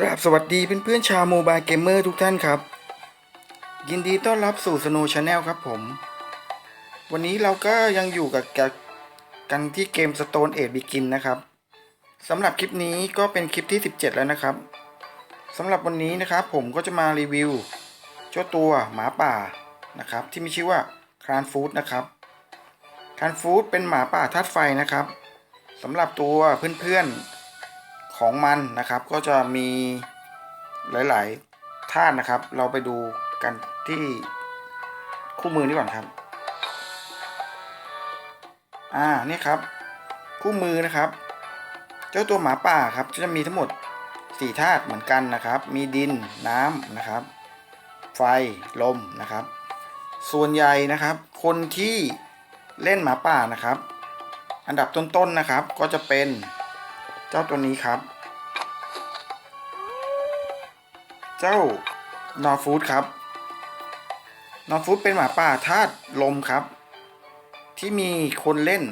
กราบสวัสดีเพื่อนๆชาวโมบายเกมเมอร์ทุกท่านครับ ยินดีต้อนรับสู่สโนชาแนลครับผม วันนี้เราก็ยังอยู่กับกับกันที่เกม Stone Age Begin นะครับสำหรับคลิปนี้ก็เป็นคลิปที่ 17 แล้วนะครับสำหรับวันนี้นะครับผมก็จะมารีวิวเจ้าตัวหมาป่านะครับ ที่มีชื่อว่าครานฟูดนะครับครานฟูดเป็นหมาป่าธาตุไฟนะครับสำหรับตัวเพื่อนๆ ของมันนะครับ ก็จะมีหลาย ๆ ท่านนะครับ เราไปดูกันที่คู่มือนี้ก่อนครับ อ่านี่ครับ คู่มือนะครับ เจ้าตัวหมาป่าครับจะมีทั้งหมด4ธาตุเหมือนกันนะครับ มีดินน้ำนะครับ ไฟลมนะครับ ส่วนใหญ่นะครับ คนที่เล่นหมาป่านะครับ อันดับต้นๆนะครับก็จะเป็นเจ้าตัวนี้ครับ เจ้านอฟูดครับนอฟูดเป็นหมาป่าธาตุลมครับ ที่มีคนเล่น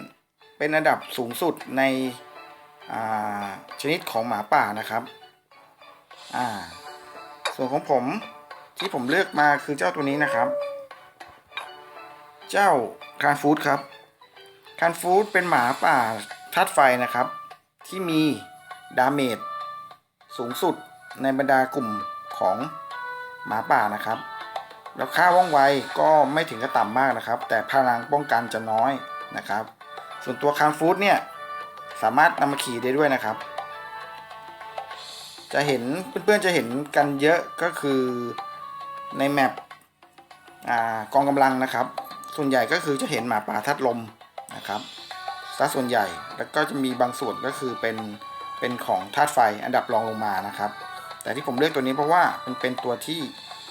เป็นอันดับสูงสุดในชนิดของหมาป่านะครับส่วนของผมที่ผมเลือกมาคือเจ้าตัวนี้นะครับ เจ้าคานฟูดครับคานฟูดเป็นหมาป่าธาตุไฟนะครับ ที่มีดาเมจสูงสุดในบรรดากลุ่ม ของหมาป่านะครับ แล้วค่าว่องไวก็ไม่ถึงกับต่ำมากนะครับ แต่พลังป้องกันจะน้อยนะครับ ส่วนตัวคานฟูดเนี่ยสามารถนำมาขี่ได้ด้วยนะครับ จะเห็นเพื่อนๆจะเห็นกันเยอะก็คือในแมปกองกำลังนะครับ ส่วนใหญ่ก็คือจะเห็นหมาป่าทัดลมนะครับซะส่วนใหญ่แล้วก็จะมีบางส่วนก็คือเป็นเป็นของธาตุไฟอันดับรองลงมานะครับ แต่ที่ผมเลือกตัวนี้เพราะว่ามันเป็นตัวที่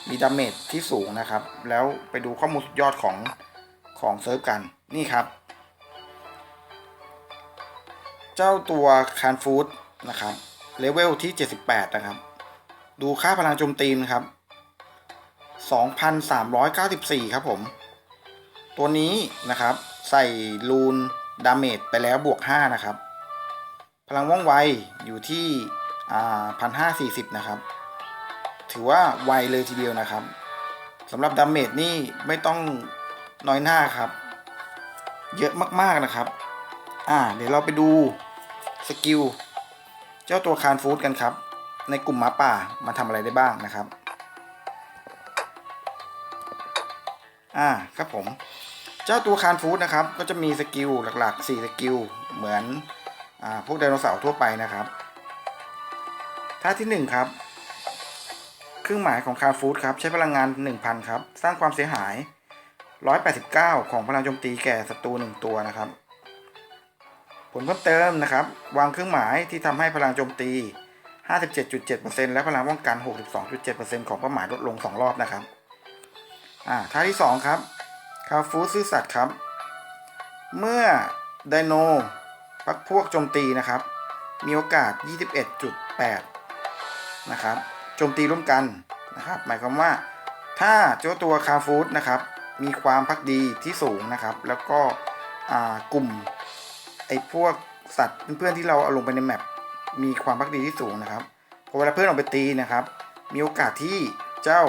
มีดาเมจที่สูงนะครับ แล้วไปดูข้อมูลสุดยอดของของเซิร์ฟกันนี่ครับ เจ้าตัวคานฟูดนะครับเลเวลที่ 78 นะครับ ดูค่าพลังโจมตีนะครับ 2,394 ครับผม ตัวนี้นะครับ ใส่รูนดาเมจไปแล้วบวก 5 นะครับ พลังว่องไวอยู่ที่ พันห้าสี่สิบนะครับ ถือว่าไวเลยทีเดียวนะครับสำหรับดาเมจนี่ไม่ต้องน้อยหน้าครับ เยอะมากๆนะครับ อ่า เดี๋ยวเราไปดูสกิลเจ้าตัวคานฟูดกันครับ ในกลุ่มหมาป่ามาทำอะไรได้บ้างนะครับ อ่าครับผม เจ้าตัวคานฟูดนะครับ ก็จะมีสกิลหลักๆ 4 สกิลเหมือนอ่าพวกไดโนเสาร์ทั่วไปนะครับ ท่าที่ 1 ครับ เครื่องหมายของคาฟูดครับ ใช้พลังงาน 1000 ครับ สร้างความเสียหาย 189 ของพลังโจมตีแก่ศัตรู1ตัวนะครับ ผลเพิ่มเติมนะครับ วางเครื่องหมายที่ทำให้พลังโจมตี 57.7%และพลังป้องกัน 62.7%ของเป้าหมายลดลง 2 รอบนะครับอ่าท่าที่ 2 ครับคาฟูดซื่อสัตย์ครับ เมื่อไดโนพักพวกโจมตีนะครับ มีโอกาส 21.8 นะครับโจมตีร่วมกันนะครับ หมายความว่าถ้าเจ้าตัวคาฟูดนะครับ มีความพักดีที่สูงนะครับ แล้วก็กลุ่มไอ้พวกสัตว์เพื่อนๆที่เราเอาลงไปในแมปมีความพักดีที่สูงนะครับพอเวลาเพื่อนออกไปตีนะครับ มีโอกาสที่เจ้า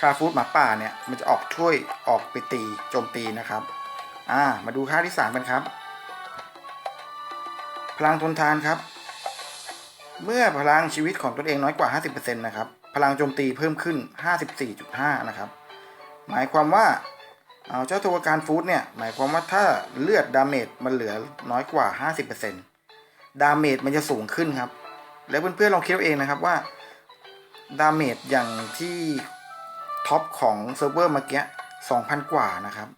คาฟูดหมาป่าเนี่ยมันจะออกช่วยออกไปตีโจมตีนะครับอ่ามาดูค่าที่สามกันครับ พลังทนทานครับ เมื่อพลังชีวิตของตนเองน้อยกว่า 50%นะครับ พลังโจมตีเพิ่มขึ้น 54.5 นะครับ หมายความว่าเอาเจ้าตัวการฟูดเนี่ย หมายความว่าถ้าเลือดดาเมจมันเหลือน้อยกว่า 50%ดาเมจมันจะสูงขึ้นครับ แล้วเพื่อนๆลองคิดเอาเองนะครับว่าดาเมจอย่างที่ท็อปของเซิร์ฟเวอร์เมื่อกี้2,000 กว่านะครับ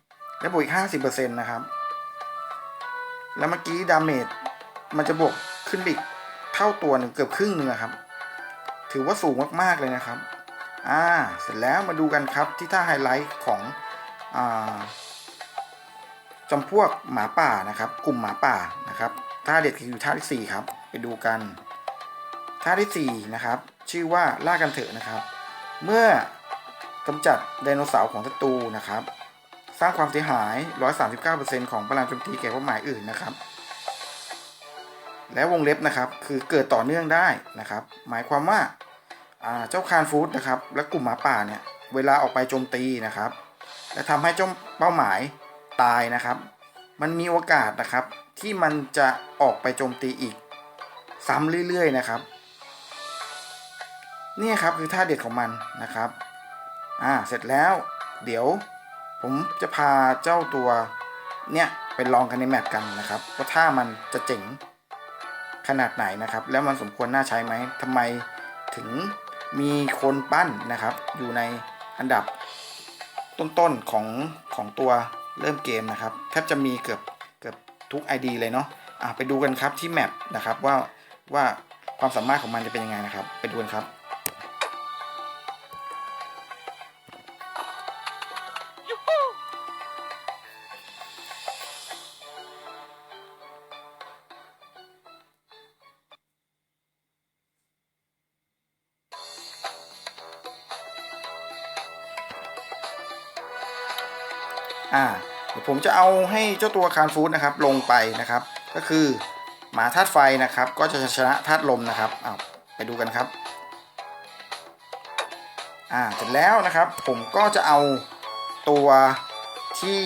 แล้วบวกอีก 50%นะครับ แล้วเมื่อกี้ดาเมจมันจะบวกขึ้นอีก เท่าตัวหนึ่งเกือบครึ่งหนึ่งครับ ถือว่าสูงมากๆเลยนะครับ อ่า เสร็จแล้วมาดูกันครับที่ท่าไฮไลท์ของอ่าจำพวกหมาป่านะครับ กลุ่มหมาป่านะครับท่าเด็ดคือท่าที่4ครับ ไปดูกัน ท่าที่4นะครับชื่อว่าล่ากันเถอะนะครับ เมื่อกำจัดไดโนเสาร์ของศัตรูนะครับ สร้างความเสียหาย 139%ของพลังโจมตีแก่เป้าหมายอื่นนะครับ แล้ววงเล็บนะครับคือเกิดต่อเนื่องได้นะครับ หมายความว่าเจ้าคานฟูดนะครับและกลุ่มหมาป่าเนี่ยเวลาออกไปโจมตีนะครับ และทำให้เจ้าเป้าหมายตายนะครับ มันมีโอกาสนะครับที่มันจะออกไปโจมตีอีก ซ้ำเรื่อยๆนะครับนี่ครับคือท่าเด็ดของมันนะครับอ่าเสร็จแล้ว เดี๋ยวผมจะพาเจ้าตัวเนี่ยไปลองกันในแมปกันนะครับว่าถ้ามันจะเจ๋ง ขนาดไหนนะครับ แล้วมันสมควรน่าใช้ไหมทำไมถึงมีคนปั้นนะครับ อยู่ในอันดับต้นๆของของตัวเริ่มเกมนะครับแทบจะมีเกือบเกือบทุก ID เลยเนาะอะไปดูกันครับที่แมปนะครับว่าว่าความสามารถของมันจะเป็นยังไงนะครับ ไปดูกันครับ อ่าเดี๋ยวผมจะเอาให้เจ้าตัวคานฟูดนะครับลงไปนะครับ ก็คือหมาธาตุไฟนะครับ ก็จะชนะธาตุลมนะครับอ้าวไปดูกันครับอ่าเสร็จแล้วนะครับ ผมก็จะเอาตัวที่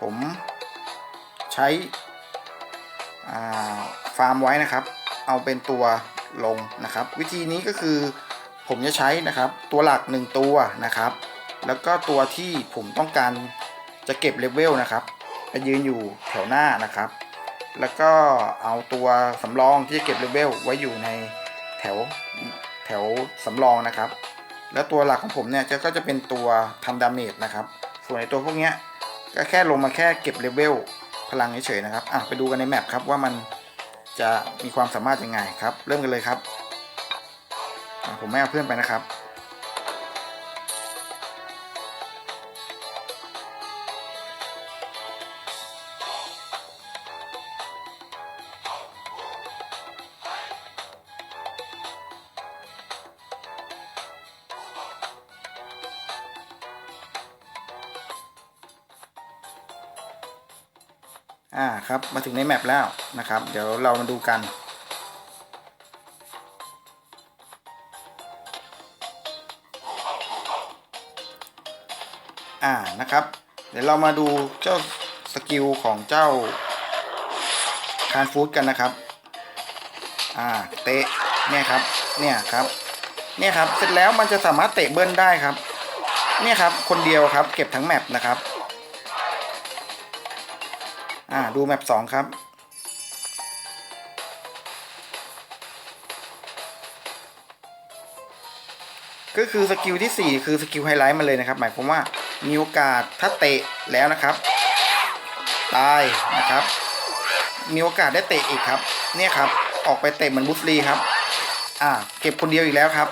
ผมใช้อ่าฟาร์มไว้นะครับ เอาเป็นตัวลงนะครับ วิธีนี้ก็คือผมจะใช้นะครับ ตัวหลัก 1 ตัวนะครับ แล้วก็ตัวที่ผมต้องการ จะเก็บเลเวลนะครับไปยืนอยู่แถวหน้านะครับ แล้วก็เอาตัวสำรองที่จะเก็บเลเวลไว้อยู่ในแถวแถวสำรองนะครับ แล้วตัวหลักของผมเนี่ยก็จะเป็นตัวทำดาเมจนะครับ ส่วนในตัวพวกเนี้ยก็แค่ลงมาแค่เก็บเลเวลพลังเฉยๆนะครับ อะไปดูกันในแมปครับว่ามันจะมีความสามารถยังไงครับ เริ่มกันเลยครับ ผมไม่เอาเพื่อนไปนะครับ ครับมาถึงในแมปแล้วนะครับ เดี๋ยวเรามาดูกัน อ่านะครับ เดี๋ยวเรามาดูเจ้าสกิลของเจ้าคานฟูดกันนะครับ อ่าเตะเนี่ยครับเนี่ยครับเนี่ยครับเสร็จแล้วมันจะสามารถเตะเบิ้ลได้ครับ เนี่ยครับคนเดียวครับ เก็บทั้งแมปนะครับ อ่าดูแมปสองครับ ก็คือสกิลที่ 4 คือสกิลไฮไลท์มาเลยนะครับ หมายความว่ามีโอกาสถ้าเตะแล้วนะครับ ตายนะครับ มีโอกาสได้เตะอีกครับ เนี่ยครับ ออกไปเตะเหมือนบุสลีครับ อ่า เก็บคนเดียวอีกแล้วครับ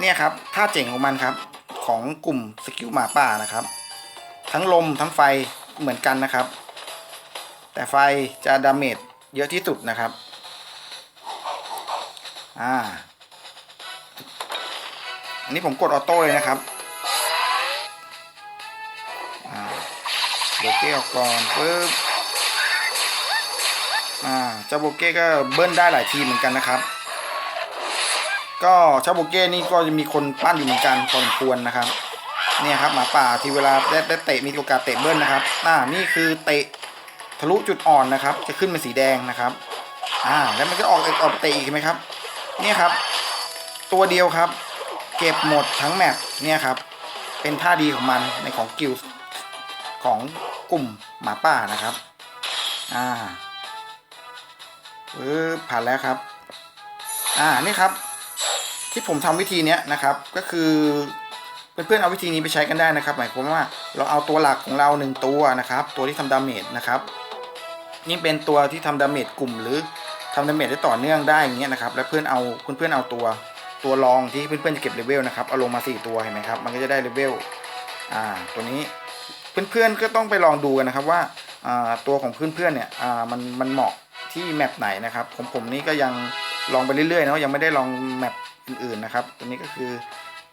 เนี่ยครับท่าเจ๋งของมันครับ ของกลุ่มสกิลหมาป่านะครับ ทั้งลมทั้งไฟเหมือนกันนะครับ แต่ไฟจะดาเมจเยอะที่สุดนะครับอ่าอันนี้ผมกดออโต้เลยนะครับอ่าโบเก้ออกก่อนปึ๊บอ่าเจ้าโบเก้ก็เบิ้ลได้หลายทีเหมือนกันนะครับ ก็เจ้าโบเก้นี่ก็จะมีคนปั้นอยู่เหมือนกันพอสมควรนะครับเนี่ยครับหมาป่าที่เวลาได้ได้เตะมีโอกาสเตะเบิ้ลนะครับอ่านี่คือเตะ ทะลุจุดอ่อนนะครับ จะขึ้นเป็นสีแดงนะครับอ่าแล้วมันก็ออกออกเตะอีกไหมครับ เนี่ยครับ ตัวเดียวครับ เก็บหมดทั้งแมปเนี่ยครับ เป็นท่าดีของมันในของกิลของกลุ่มหมาป่านะครับอ่าเออผ่านแล้วครับ อ่านี่ครับ ที่ผมทำวิธีเนี้ยนะครับ ก็คือเพื่อนๆเอาวิธีนี้ไปใช้กันได้นะครับ หมายความว่าเราเอาตัวหลักของเราหนึ่งตัวนะครับ ตัวที่ทำดาเมจนะครับ นี่เป็นตัวที่ทำดาเมจกลุ่มหรือทำดาเมจได้ต่อเนื่องได้อย่างเงี้ยนะครับ แล้วเพื่อนเอาเพื่อนเอาตัวตัวรองที่เพื่อนๆจะเก็บเลเวลนะครับเอาลงมา 4 ตัวเห็นไหมครับ มันก็จะได้เลเวลอ่าตัวนี้เพื่อนๆก็ต้องไปลองดูกันนะครับว่าอ่าตัวของเพื่อนๆเนี่ยอ่ามันมันเหมาะที่แมปไหนนะครับของผมนี่ก็ยังลองไปเรื่อยๆเนาะยังไม่ได้ลองแมปอื่นๆนะครับตัวนี้ก็คือ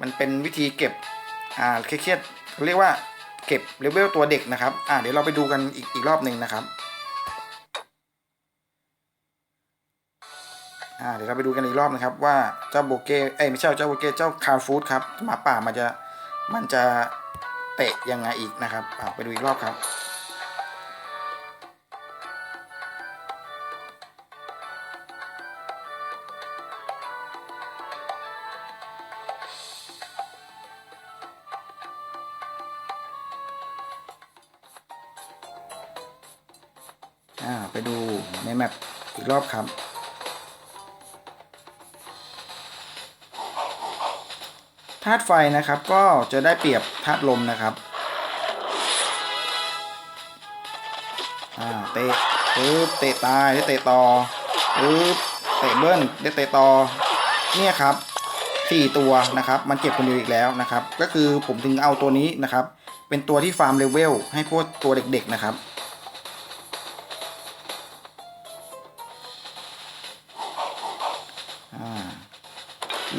มันเป็นวิธีเก็บอ่าเครียดเขาเรียกว่าเก็บเลเวลตัวเด็กนะครับอ่าเดี๋ยวเราไปดูกันอีกอีกรอบหนึ่งนะครับ อ่าเดี๋ยวเราไปดูกันอีกรอบนะครับว่าเจ้าโบเก้เอ้ยไม่ใช่เจ้าโบเก้เจ้าคาร์ฟูดครับหมาป่ามันจะมันจะเตะยังไงอีกนะครับไปดูอีกรอบครับไปดูในแมปอีกรอบครับ ธาตุไฟนะครับก็จะได้เปรียบธาตุลมนะครับอ่าเตะปึ๊บเตะตายได้เตะต่อปึ๊บเตะเบิ้ลได้เตะต่อเนี่ยครับสี่ตัวนะครับมันเก็บคนเดียวอีกแล้วนะครับ ก็คือผมถึงเอาตัวนี้นะครับ เป็นตัวที่ฟาร์มเลเวลให้พวกตัวเด็กๆนะครับ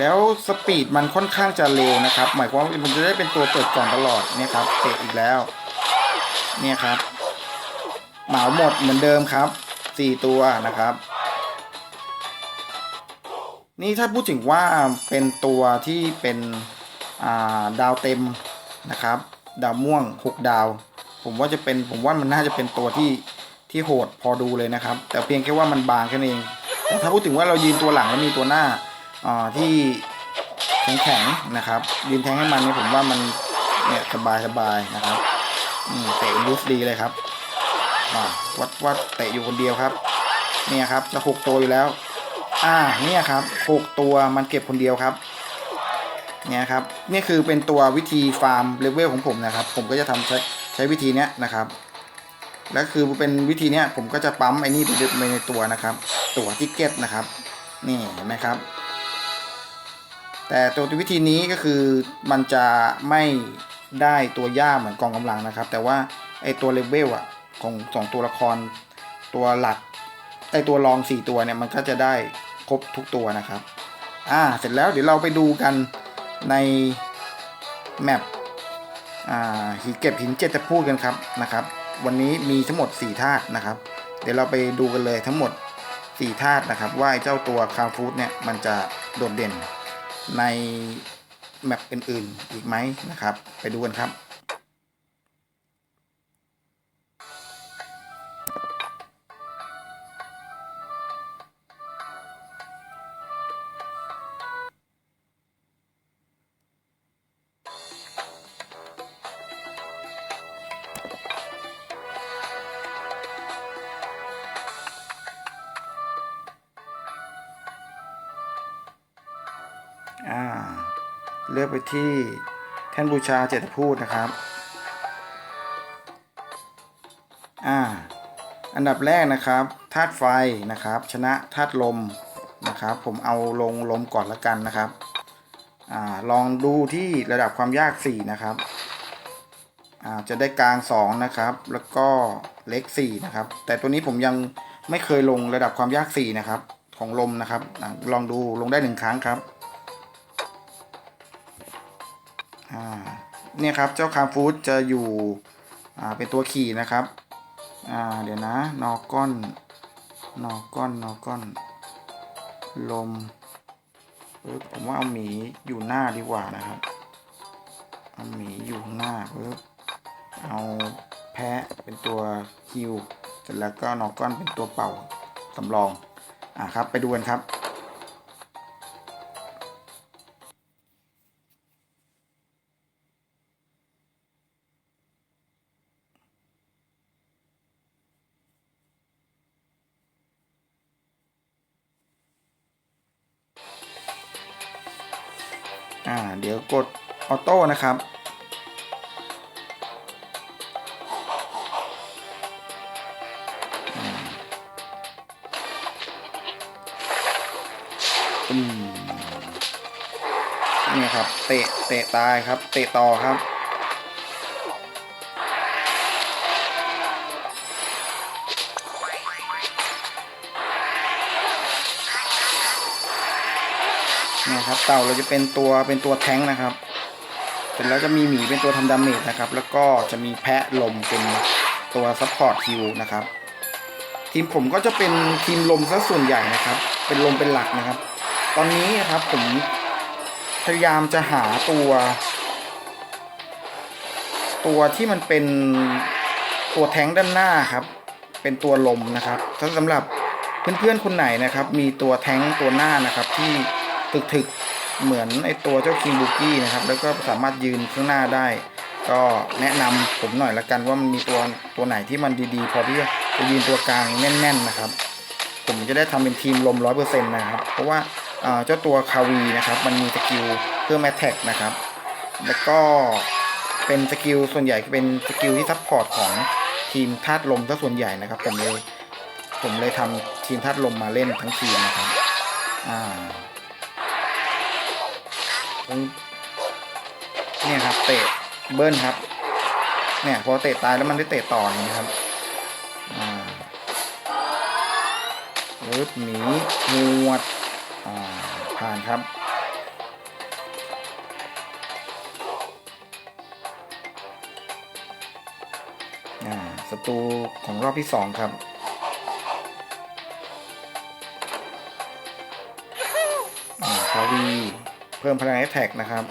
แล้วสปีดมันค่อนข้างจะเร็วนะครับ หมายความว่ามันจะได้เป็นตัวเปิดกล่องตลอดเนี่ยครับเตะอีกแล้ว เนี่ยครับ เหมาหมดเหมือนเดิมครับสี่ตัวนะครับ นี่ถ้าพูดถึงว่าเป็นตัวที่เป็นาดาวเต็มนะครับ ดาวม่วงหกดาว ผมว่าจะเป็นผมว่ามันน่าจะเป็นตัวที่ที่โหดพอดูเลยนะครับ แต่เพียงแค่ว่ามันบางแค่นั้นเองแต่ถ้าพูดถึงว่าเรายืนตัวหลังแล้วมีตัวหน้า ที่แข็งแข็งๆนะครับยืนแทงให้มันเนี่ยผมว่ามันเนี่ยสบายสบายๆนะครับเตะลูสดีเลยครับวัดวัดเตะอยู่คนเดียวครับ เนี่ยครับจะหกตัวอยู่แล้ว อ่าเนี่ยครับหกตัวมันเก็บคนเดียวครับเนี่ยครับนี่คือเป็นตัววิธีฟาร์มเลเวลของผมนะครับ ผมก็จะทำใช้ใช้วิธีเนี้ยนะครับและคือเป็นวิธีเนี้ยผมก็จะปั๊มไอ้นี่ไปในตัวนะครับ ตัวทิกเก็ตนะครับ นี่เห็นไหมครับ แต่ตัววิธีนี้ก็คือมันจะไม่ได้ตัวย่าเหมือนกองกำลังนะครับ แต่ว่าไอตัวเลเวลอะของสองตัวละครตัวหลักไอตัวรองสี่ตัวเนี่ยมันก็จะได้ครบทุกตัวนะครับอ่าเสร็จแล้วเดี๋ยวเราไปดูกันในแมปอ่าหินเก็บหินเจ็ดจะพูดกันครับนะครับ วันนี้มีทั้งหมด 4 ธาตุนะครับ เดี๋ยวเราไปดูกันเลยทั้งหมด 4 ธาตุนะครับ ว่าไอเจ้าตัวคาฟูดเนี่ยมันจะโดดเด่น ในแมปอื่นๆอีกไหมนะครับ ไปดูกันครับ ที่แท่นบูชาเจตพูดนะครับ อ่า อันดับแรกนะครับธาตุไฟนะครับ ชนะธาตุลมนะครับ ผมเอาลงลมก่อนละกันนะครับ อ่า ลองดูที่ระดับความยาก 4 นะครับ อ่า จะได้กลาง 2 นะครับ แล้วก็เล็ก 4 นะครับ แต่ตัวนี้ผมยังไม่เคยลงระดับความยาก 4 นะครับ ของลมนะครับอลองดูลงได้ 1 ครั้งครับ เนี่ยครับเจ้าคาฟูดจะอยู่เป็นตัวขี่นะครับเดี๋ยวนะนอก้อนนอก้อนนอก้อนลมปึ๊บผมว่าเอาหมีอยู่หน้าดีกว่านะครับ เอาหมีอยู่หน้าปึ๊บเอาแพะเป็นตัวฮิวเสร็จแล้วก็นอก้อนเป็นตัวเป่าสำรอง อ่าครับ ไปดูกันครับ อ่า เดี๋ยวกดออโต้นะครับอืมนี่ครับ เตะ เตะตายครับ เตะต่อครับ ครับ เต่าเราจะเป็นตัวเป็นตัวแท้งนะครับเสร็จแล้วจะมีหมีเป็นตัวทำดาเมจนะครับ แล้วก็จะมีแพะลมเป็นตัวซัพพอร์ตคิวนะครับ ทีมผมก็จะเป็นทีมลมซะส่วนใหญ่นะครับ เป็นลมเป็นหลักนะครับ ตอนนี้นะครับผมพยายามจะหาตัว ตัวที่มันเป็นตัวแท้งด้านหน้าครับ เป็นตัวลมนะครับ ถ้าสำหรับเพื่อนๆคนไหนนะครับ มีตัวแท้งตัวหน้านะครับที่ ถึกๆ เหมือนไอตัวเจ้าคิงบุกี้นะครับ แล้วก็สามารถยืนข้างหน้าได้ ก็แนะนำผมหน่อยละกันว่ามันมีตัวตัวไหนที่มันดีๆ พอที่จะยืนตัวกลางแน่น ๆนะครับ ผมจะได้ทำเป็นทีมลมร้อยเปอร์เซ็นต์นะครับ เพราะว่าเอ่อเจ้าตัวคาวีนะครับ มันมีสกิลเพิ่มแอตแทกนะครับ แล้วก็เป็นสกิลส่วนใหญ่เป็นสกิลที่ซัพพอร์ตของทีมธาตุลมซะส่วนใหญ่นะครับผมเลยผมเลยทำทีมธาตุลมมาเล่นทั้งทีมนะครับ อ่า ผมเนี่ยครับ เตะเบิ้ลครับ เนี่ยพอเตะตายแล้วมันได้เตะต่อนะครับอ่าปึ๊บหนีหวดอ่าผ่านครับอ่าศัตรูของรอบที่สองครับอ่าคาวี เพิ่มพลังแอตแทกนะครับ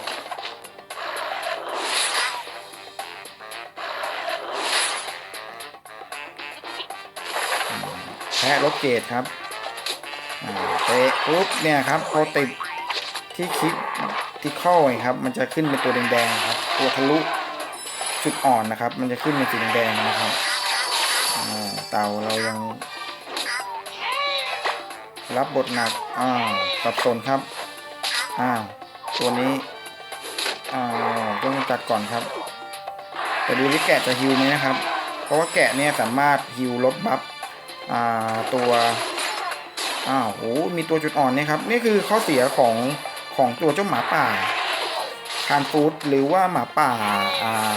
แพ้ลบเกตครับเตะปุ๊บเนี่ยครับพอติดที่คลิกที่เข้าไงครับ มันจะขึ้นเป็นตัวแดงๆครับ ตัวทะลุจุดอ่อนนะครับ มันจะขึ้นเป็นสีแดงนะครับเต่าเรายังรับบทหนักอ้าสับสนครับ อ้าวตัวนี้อ้าวต้องจัดก่อนครับ แต่ดูที่แกะจะฮิวไหมนะครับ เพราะว่าแกะเนี่ยสามารถฮิวลดบัฟอ่าตัวอ้าวโหมีตัวจุดอ่อนนี่ครับ นี่คือข้อเสียของของตัวเจ้าหมาป่าคานฟูดหรือว่าหมาป่าอ่า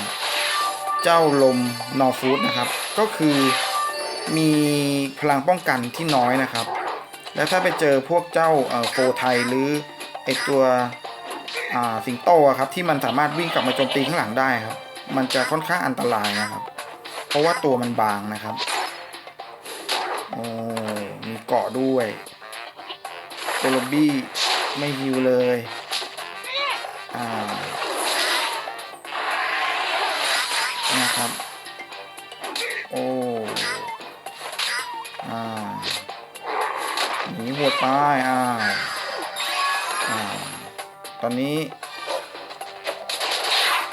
เจ้าลมนอฟูดนะครับ ก็คือมีพลังป้องกันที่น้อยนะครับ แล้วถ้าไปเจอพวกเจ้าโฟไทยหรือ ไอตัวสิงโตอะครับที่มันสามารถวิ่งกลับมาโจมตีข้างหลังได้ครับ มันจะค่อนข้างอันตรายนะครับ เพราะว่าตัวมันบางนะครับโอ้มีเกาะด้วยโคลบี้ไม่ฮิวเลยอ่านะครับ โอ้อ่าหนีหัวตายอ่า ตอนนี้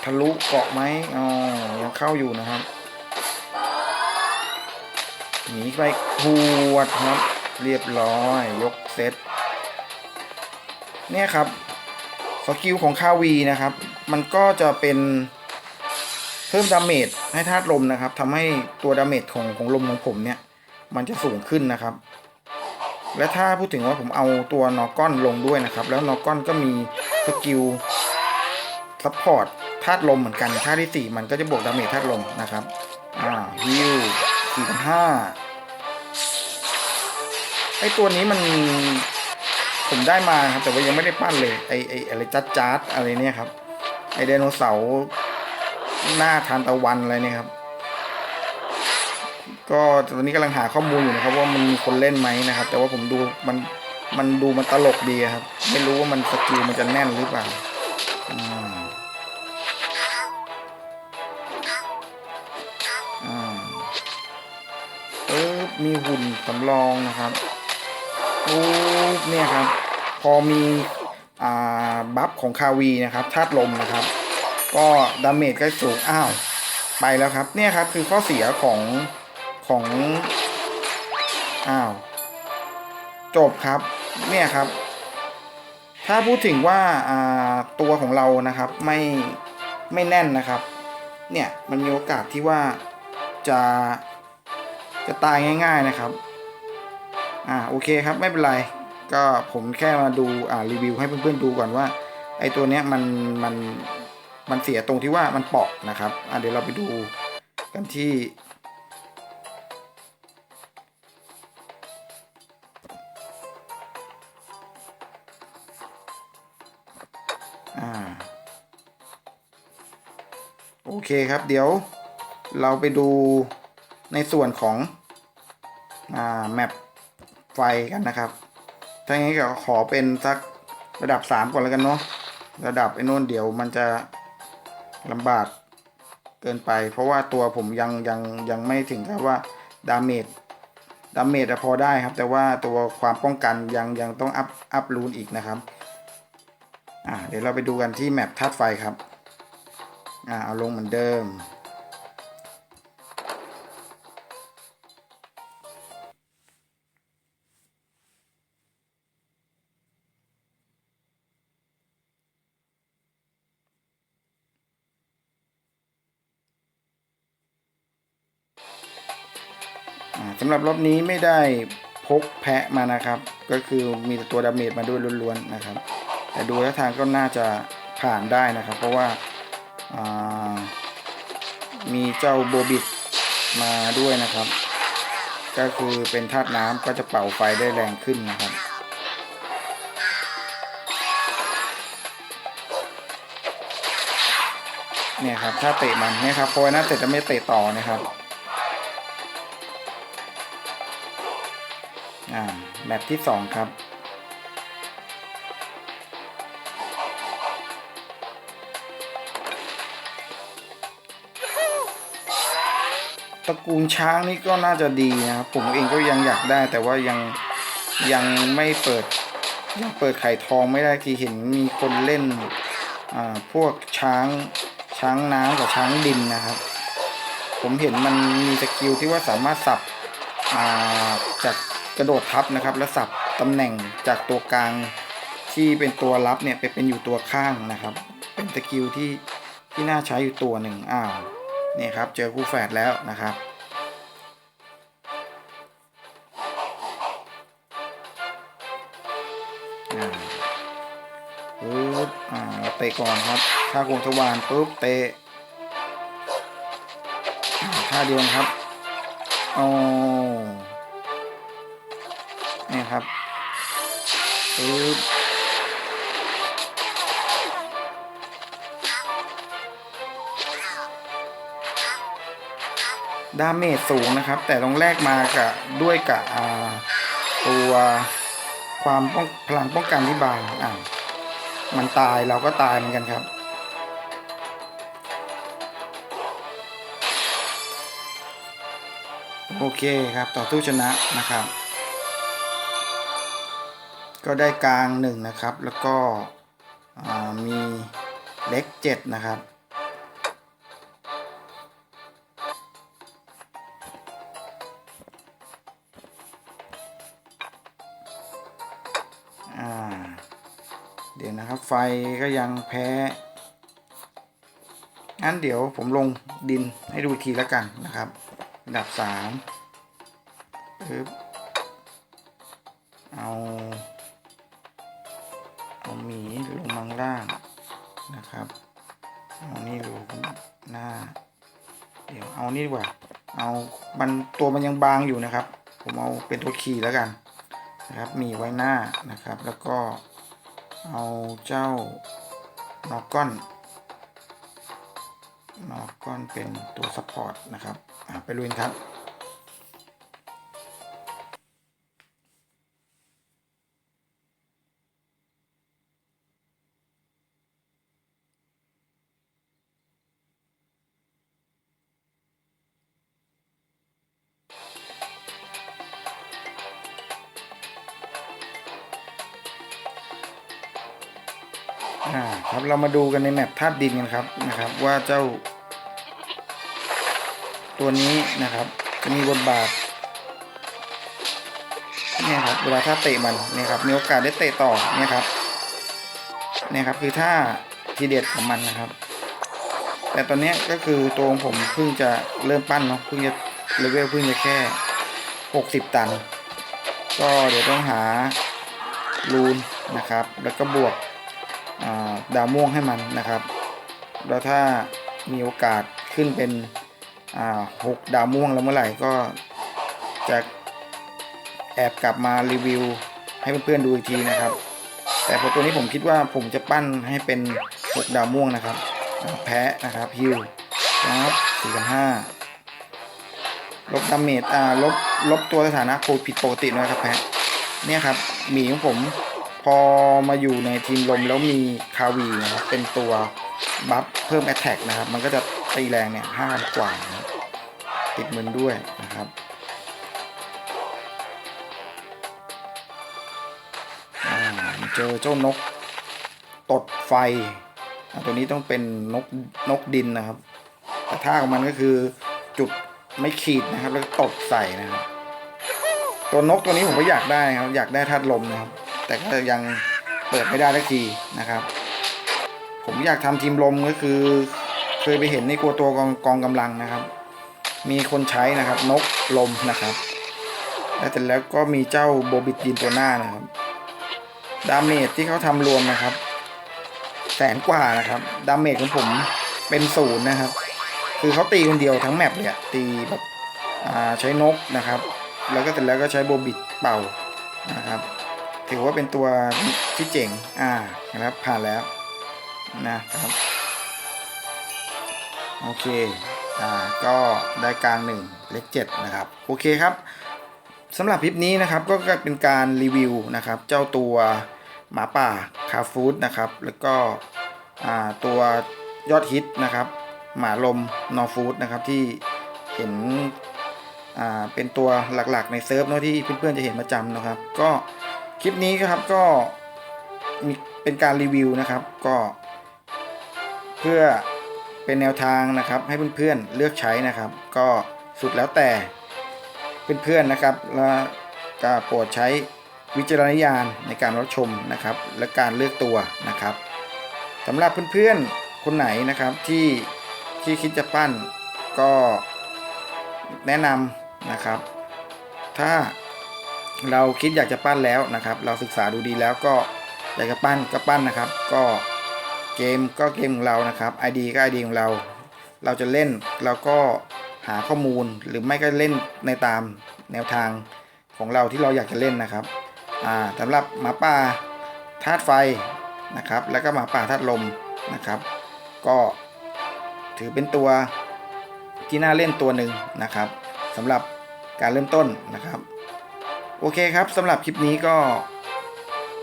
ทะลุเกาะไหมอ๋อยังเข้าอยู่นะครับหนีไปขวดครับ เรียบร้อยยกเซตเนี่ยครับสกิลของคาวีนะครับ มันก็จะเป็นเพิ่มดาเมจให้ธาตุลมนะครับทำให้ตัวดาเมจของของลมของผมเนี่ย มันจะสูงขึ้นนะครับ และถ้าพูดถึงว่าผมเอาตัวนอก้อนลงด้วยนะครับ แล้วนอก้อนก็มี สกิลซัพพอร์ตธาตุลมเหมือนกันท่าที่สี่มันก็จะบวกดาเมจธาตุลมนะครับ อ่าฮิวสี่พันห้าไอตัวนี้มันผมได้มาครับ แต่ว่ายังไม่ได้ปั้นเลยไอไออะไรจัดจัดอะไรเนี่ยครับ ไอไดโนเสาร์หน้าทานตะวันอะไรเนี่ยครับ ก็ตอนนี้กำลังหาข้อมูลอยู่นะครับ ว่ามันมีคนเล่นไหมนะครับ แต่ว่าผมดูมัน มันดูมันตลกดีครับ ไม่รู้ว่ามันสกิลมันจะแน่นหรือเปล่าอืมอ่าเออมีหุ่นสำรองนะครับปุ๊บเนี่ยครับ พอมีอ่าบัฟของคาวีนะครับธาตุลมนะครับ ก็ดาเมจก็สูงอ้าว ไปแล้วครับ เนี่ยครับคือข้อเสียของของ อ้าว จบครับ เนี่ยครับ ถ้าพูดถึงว่าตัวของเรานะครับไม่ไม่แน่นนะครับ เนี่ยมันมีโอกาสที่ว่าจะจะตายง่าย ๆนะครับ อ่าโอเคครับไม่เป็นไร ก็ผมแค่มาดูอ่ารีวิวให้เพื่อนๆดูก่อนว่าไอตัวเนี้ยมันมันมันเสียตรงที่ว่ามันเปาะนะครับ อ่าเดี๋ยวเราไปดูกันที่ เคครับเดี๋ยวเราไปดูในส่วนของอ่าแมปไฟกันนะครับ ถ้าอย่างนี้ก็ขอเป็นสักระดับสามก่อนแล้วกันเนาะระดับไอ้โน่นเดี๋ยวมันจะลำบากเกินไป เพราะว่าตัวผมยังยังยังไม่ถึงกับว่าดาเมจดาเมจพอได้ครับ แต่ว่าตัวความป้องกันยังยังต้องอัพอัพรูนอีกนะครับอ่าเดี๋ยวเราไปดูกันที่แมปธาตุไฟครับ อ่าเอาลงเหมือนเดิม สำหรับรอบนี้ไม่ได้พกแพะมานะครับ ก็คือมีตัวดาเมจมาด้วยล้วนๆนะครับ แต่ดูแล้วทางก็น่าจะผ่านได้นะครับ เพราะว่า มีเจ้าโบบิดมาด้วยนะครับ ก็คือเป็นธาตุน้ำก็จะเป่าไฟได้แรงขึ้นนะครับเนี่ยครับถ้าเตะมันเนี่ยครับพอไอ้น่าเตะจะไม่เตะต่อนะครับอ่าแมปที่สองครับ ตระกูลช้างนี่ก็น่าจะดีนะครับผมเองก็ยังอยากได้ แต่ว่ายังยังไม่เปิดยังเปิดไข่ทองไม่ได้ที่เห็นมีคนเล่นอ่าพวกช้างช้างน้ำกับช้างดินนะครับ ผมเห็นมันมีสกิลที่ว่าสามารถสับอ่าจากกระโดดทับนะครับ แล้วสับตำแหน่งจากตัวกลางที่เป็นตัวรับเนี่ยไปเป็นอยู่ตัวข้างนะครับ เป็นสกิลที่ที่น่าใช้อยู่ตัวหนึ่งอ้าว นี่ครับ เจอคู่แฝดแล้วนะครับ อ่าปุ๊บอ่าเตะก่อนครับ ถ้าโกงทวารปุ๊บเตะอ่าท่าเดียวครับโอ้นี่ครับปุ๊บ ดาเมจสูงนะครับ แต่ต้องแลกมากับด้วยกับตัวความป้องพลังป้องกันที่บางอ่ามันตายเราก็ตายเหมือนกันครับ โอเคครับต่อสู้ชนะนะครับ ก็ได้กลางหนึ่งนะครับ แล้วก็มีเล็กเจ็ดนะครับ ไฟก็ยังแพ้งั้นเดี๋ยวผมลงดินให้ดูทีแล้วกันนะครับอันดับสามปึ๊บเอา เอาหมีลงมังล่างนะครับ เอานี่ลงหน้า เดี๋ยวเอานี่ดีกว่า เอามันตัวมันยังบางอยู่นะครับ ผมเอาเป็นตัวขี่แล้วกันนะครับ มีไว้หน้านะครับ แล้วก็ เอาเจ้านอกก้อนนอกก้อนเป็นตัวซัพพอร์ตนะครับไปลุยครับ อ่าครับเรามาดูกันในแมปธาตุดินกันครับนะครับ ว่าเจ้า ตัวนี้นะครับ จะมีบทบาทเนี่ยครับเวลาถ้าเตะมันเนี่ยครับมีโอกาสได้เตะต่อเนี่ยครับเนี่ยครับคือท่าทีเด็ดของมันนะครับ แต่ตอนนี้ก็คือตัวของผมเพิ่งจะเริ่มปั้นเนาะเพิ่งจะเลเวลเพิ่งจะแค่หกสิบตัน ก็เดี๋ยวต้องหารูนนะครับ แล้วก็บวก ดาวม่วงให้มันนะครับ แล้วถ้ามีโอกาสขึ้นเป็นหกดาวม่วงแล้วเมื่อไหร่ก็จะแอบกลับมารีวิวให้เพื่อนๆดูอีกทีนะครับ แต่พอตัวนี้ผมคิดว่าผมจะปั้นให้เป็นหกดาวม่วงนะครับ แพ้นะครับฮิวนะครับสี่พันห้าลบดาเมจอ่าลบลบตัวสถานะโคผิดปกตินะครับแพ้เนี่ยครับหมีของผม อมาอยู่ในทีมลมแล้วมีคาวีนะครับเป็นตัวบัฟเพิ่มแอตแทกนะครับ มันก็จะตีแรงเนี่ยห้ากว่านะติดมือด้วยนะครับเจอเจ้านกตดไฟอะตัวนี้ต้องเป็นนกนกดินนะครับ แต่ท่าของมันก็คือจุดไม่ขีดนะครับ แล้วตดใส่นะครับ ตัวนกตัวนี้ผมก็อยากได้ครับ อยากได้ธาตุลมนะครับ แต่ก็ยังเปิดไม่ได้สักทีนะครับ ผมอยากทำทีมลมก็คือ เคยไปเห็นในกลัวตัวกองกองกำลังนะครับ มีคนใช้นะครับนกลมนะครับ แล้วแต่แล้วก็มีเจ้าโบบิดยินตัวหน้านะครับ ดาเมจที่เขาทำรวมนะครับ แสนกว่านะครับ ดาเมจของผมเป็นศูนย์นะครับ คือเขาตีคนเดียวทั้งแมปเลยอะตีแบบใช้นกนะครับ แล้วก็เสร็จแล้วก็ใช้โบบิดเป่านะครับ ถือว่าเป็นตัวที่เจ๋ง อ่านะครับผ่านแล้วนะครับโอเคอ่าก็ได้กลางหนึ่งเล็กเจ็ดนะครับโอเคครับสำหรับคลิปนี้นะครับก็เป็นการรีวิวนะครับเจ้าตัวหมาป่าคาฟูดนะครับแล้วก็อ่าตัวยอดฮิตนะครับหมาลมนอฟูดนะครับที่เห็นอ่าเป็นตัวหลักๆในเซิร์ฟเนอะที่เพื่อนๆจะเห็นประจำนะครับ ก็ คลิปนี้ครับก็มีเป็นการรีวิวนะครับก็ เพื่อเป็นแนวทางนะครับ ให้เพื่อนๆเลือกใช้นะครับ ก็สุดแล้วแต่เพื่อนๆนะครับแล้วก็โปรดใช้วิจารณญาณในการรับชมนะครับ และการเลือกตัวนะครับสำหรับเพื่อนๆคนไหนนะครับที่ที่คิดจะปั้นก็แนะนำนะครับ ถ้า เราคิดอยากจะปั้นแล้วนะครับ เราศึกษาดูดีแล้วก็อยากจะปั้นก็ปั้นนะครับ ก็เกมก็เกมของเรานะครับ ID ก็ ID ของเรา เราจะเล่นเราก็หาข้อมูลหรือไม่ก็เล่นในตามแนวทางของเราที่เราอยากจะเล่นนะครับอ่าสำหรับหมาป่าธาตุไฟนะครับ แล้วก็หมาป่าธาตุลมนะครับ ก็ถือเป็นตัวที่น่าเล่นตัวหนึ่งนะครับสำหรับการเริ่มต้นนะครับ โอเคครับสำหรับคลิปนี้ก็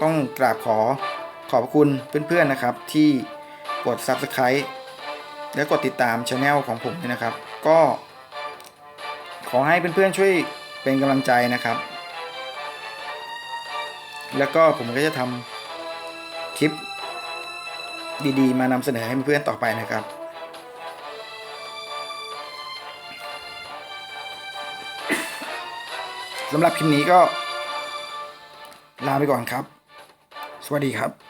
ต้องกราบขอขอบคุณเพื่อนๆนะครับ ที่กด Subscribe และกดติดตามช anel ของผมด้วยนะครับ ก็ขอให้เพื่อนๆช่วยเป็นกำลังใจนะครับ แล้วก็ผมก็จะทำคลิปดีๆ มานำเสนอให้เพื่อนๆต่อไปนะครับ สำหรับคลิปนี้ก็ ลาไปก่อนครับ สวัสดีครับ